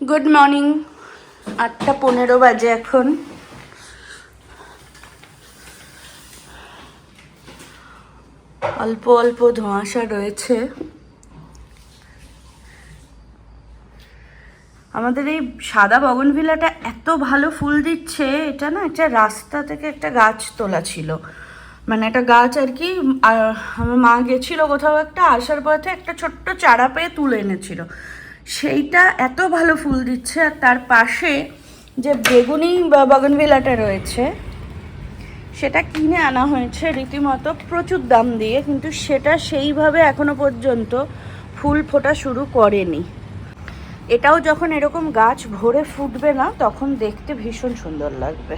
Good morning আটটা পনেরো বাজে এখন। অল্প অল্প ধোঁয়াশা রয়েছে। আমাদের এই সাদা বগনভিলাটা এত ভালো ফুল দিচ্ছে, এটা না একটা রাস্তা থেকে একটা গাছ তোলা ছিল। মানে একটা গাছ আর কি আমার মা গেছিল কোথাও একটা, আসার পথে একটা ছোট্ট চারা পেয়ে তুলে এনেছিল। সেইটা এত ভালো ফুল দিচ্ছে, আর তার পাশে যে বেগুনি বগনভিলাটা রয়েছে, সেটা কিনে আনা হয়েছে রীতিমতো প্রচুর দাম দিয়ে, কিন্তু সেটা সেইভাবে এখনও পর্যন্ত ফুল ফোটা শুরু করেনি। এটাও যখন এরকম গাছ ভরে ফুটবে না, তখন দেখতে ভীষণ সুন্দর লাগবে।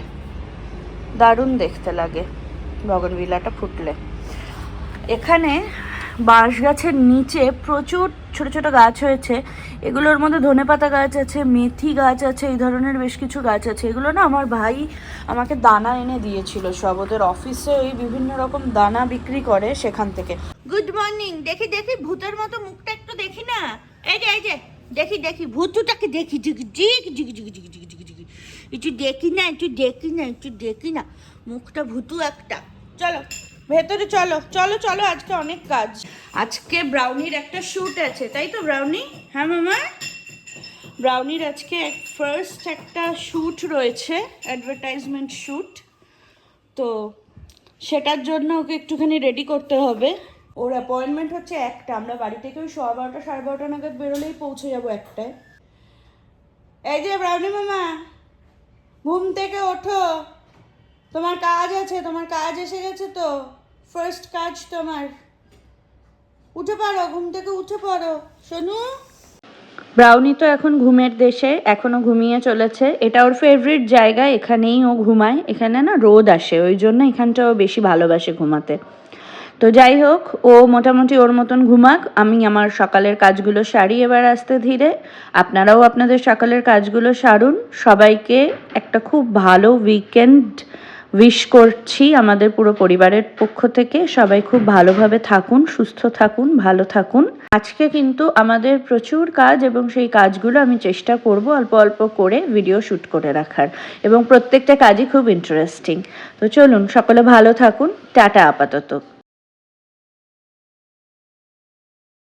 দারুণ দেখতে লাগে বগনবিলাটা ফুটলে। এখানে বাঁশ গাছের নিচে প্রচুর ছোট ছোট গাছ হয়েছে। এগুলোর মধ্যে ধনেপাতা গাছ আছে, মেথি গাছ আছে, এই ধরনের বেশ কিছু গাছ আছে। এগুলো না আমার ভাই আমাকে দানা এনে দিয়েছিল সব। ওদের অফিসে ওই বিভিন্ন রকম দানা বিক্রি করে সেখান থেকে। গুড মর্নিং দেখি দেখি, ভূতের মতো মুখটা একটু দেখি না। এই যে এই যে, দেখি দেখি, ভূতুটাকে দেখি। ঝিক, ঝিকি। একটু দেখি না, একটু দেখি না, একটু দেখি না। মুখটা ভূতু একটা। চলো। ভেতরে চলো চলো চলো আজকে অনেক কাজ। আজকে ব্রাউনির একটা শ্যুট আছে তাই তো ব্রাউনি হ্যাঁ মামা? ব্রাউনির আজকে ফার্স্ট একটা শ্যুট রয়েছে অ্যাডভার্টাইজমেন্ট শ্যুট তো সেটার জন্য ওকে একটুখানি রেডি করতে হবে। ওর অ্যাপয়েন্টমেন্ট হচ্ছে একটা আমরা বাড়ি থেকে ওই সোয়া বারোটা সাড়ে বারোটা নাগাদ বেরোলেই পৌঁছে যাব একটায়। এই যে ব্রাউনি মামা ঘুম থেকে ওঠো। তোমার কাজ আছে তোমার কাজ এসে গেছে তো। ফার্স্ট কাজ তোমার। উঠে পড়ো, ঘুম থেকে উঠে পড়ো। শোনু ব্রাউনি তো এখন ঘুমের দেশে, এখনও ঘুমিয়ে চলেছে। এটা ওর ফেভারিট জায়গা, এখানেই ও ঘুমায়। এখানে না রোদ আসে, ওই জন্য এখানটা ও বেশি ভালোবাসে ঘুমাতে। তো যাই হোক, ও মোটামুটি ওর মতন ঘুমাক। আমি আমার সকালের কাজগুলো সারি এবার আসতে ধীরে। আপনারাও আপনাদের সকালের কাজগুলো সারুন। সবাইকে একটা খুব ভালো উইকেন্ড উইশ করছি আমাদের পুরো পরিবারের পক্ষ থেকে। সবাই খুব ভালোভাবে থাকুন, সুস্থ থাকুন, ভালো থাকুন। আজকে কিন্তু আমাদের প্রচুর কাজ এবং সেই কাজগুলো আমি চেষ্টা করব অল্প অল্প করে ভিডিও শ্যুট করে রাখার এবং প্রত্যেকটা কাজই খুব ইন্টারেস্টিং তো চলুন, সকলে ভালো থাকুন। টাটা আপাতত।